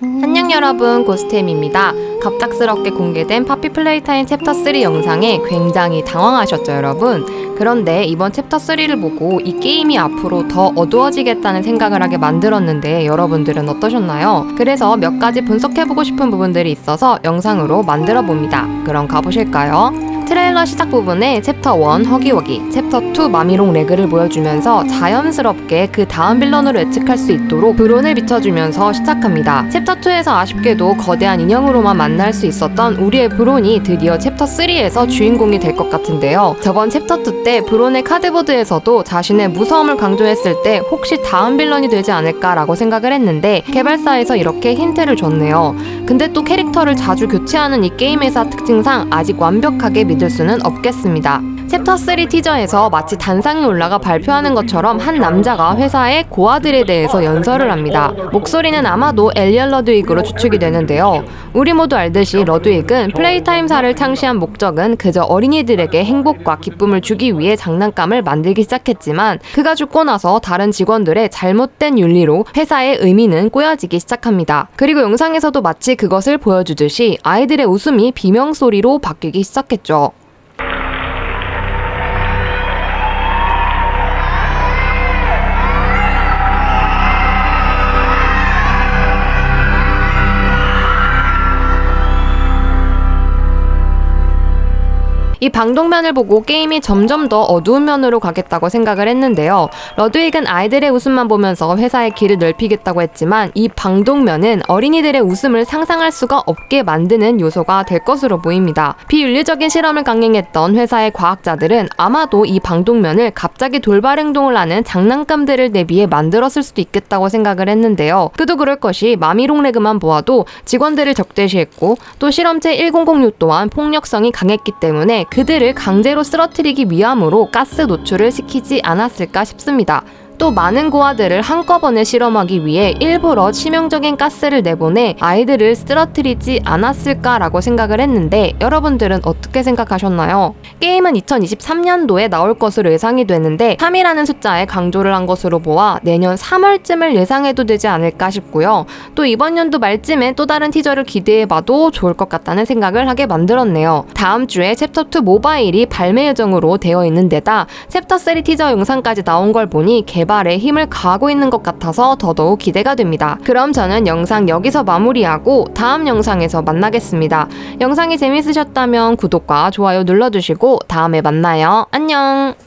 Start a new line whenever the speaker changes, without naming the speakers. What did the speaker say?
안녕 여러분 고스템입니다. 갑작스럽게 공개된 파피 플레이타임 챕터 3 영상에 굉장히 당황하셨죠 여러분? 그런데 이번 챕터 3를 보고 이 게임이 앞으로 더 어두워지겠다는 생각을 하게 만들었는데 여러분들은 어떠셨나요? 그래서 몇 가지 분석해보고 싶은 부분들이 있어서 영상으로 만들어 봅니다. 그럼 가보실까요? 트레일러 시작 부분에 챕터 1 허기워기, 챕터 2 마미롱 레그를 보여주면서 자연스럽게 그 다음 빌런으로 예측할 수 있도록 브론을 비춰주면서 시작합니다. 챕터 2에서 아쉽게도 거대한 인형으로만 만날 수 있었던 우리의 브론이 드디어 챕터 3에서 주인공이 될 것 같은데요. 저번 챕터 2 때 브론의 카드보드에서도 자신의 무서움을 강조했을 때 혹시 다음 빌런이 되지 않을까라고 생각을 했는데 개발사에서 이렇게 힌트를 줬네요. 근데 또 캐릭터를 자주 교체하는 이 게임 회사 특징상 아직 완벽하게 믿을 수는 없겠습니다. 챕터 3 티저에서 마치 단상에 올라가 발표하는 것처럼 한 남자가 회사의 고아들에 대해서 연설을 합니다. 목소리는 아마도 엘리얼 러드윅으로 추측이 되는데요. 우리 모두 알듯이 러드윅은 플레이타임사를 창시한 목적은 그저 어린이들에게 행복과 기쁨을 주기 위해 장난감을 만들기 시작했지만 그가 죽고 나서 다른 직원들의 잘못된 윤리로 회사의 의미는 꼬여지기 시작합니다. 그리고 영상에서도 마치 그것을 보여주듯이 아이들의 웃음이 비명 소리로 바뀌기 시작했죠. 이 방독면을 보고 게임이 점점 더 어두운 면으로 가겠다고 생각을 했는데요. 러드윅은 아이들의 웃음만 보면서 회사의 길을 넓히겠다고 했지만 이 방독면은 어린이들의 웃음을 상상할 수가 없게 만드는 요소가 될 것으로 보입니다. 비윤리적인 실험을 강행했던 회사의 과학자들은 아마도 이 방독면을 갑자기 돌발 행동을 하는 장난감들을 대비해 만들었을 수도 있겠다고 생각을 했는데요. 그도 그럴 것이 마미롱 레그만 보아도 직원들을 적대시했고 또 실험체 1006 또한 폭력성이 강했기 때문에 그들을 강제로 쓰러뜨리기 위함으로 가스 노출을 시키지 않았을까 싶습니다. 또 많은 고아들을 한꺼번에 실험하기 위해 일부러 치명적인 가스를 내보내 아이들을 쓰러뜨리지 않았을까라고 생각을 했는데 여러분들은 어떻게 생각하셨나요? 게임은 2023년도에 나올 것으로 예상이 되는데 3이라는 숫자에 강조를 한 것으로 보아 내년 3월쯤을 예상해도 되지 않을까 싶고요. 또 이번 연도 말쯤에 또 다른 티저를 기대해봐도 좋을 것 같다는 생각을 하게 만들었네요. 다음 주에 챕터 2 모바일이 발매 예정으로 되어 있는 데다 챕터 3 티저 영상까지 나온 걸 보니 개발에 힘을 가하고 있는 것 같아서 더더욱 기대가 됩니다. 그럼 저는 영상 여기서 마무리하고 다음 영상에서 만나겠습니다. 영상이 재밌으셨다면 구독과 좋아요 눌러주시 고 다음에 만나요. 안녕!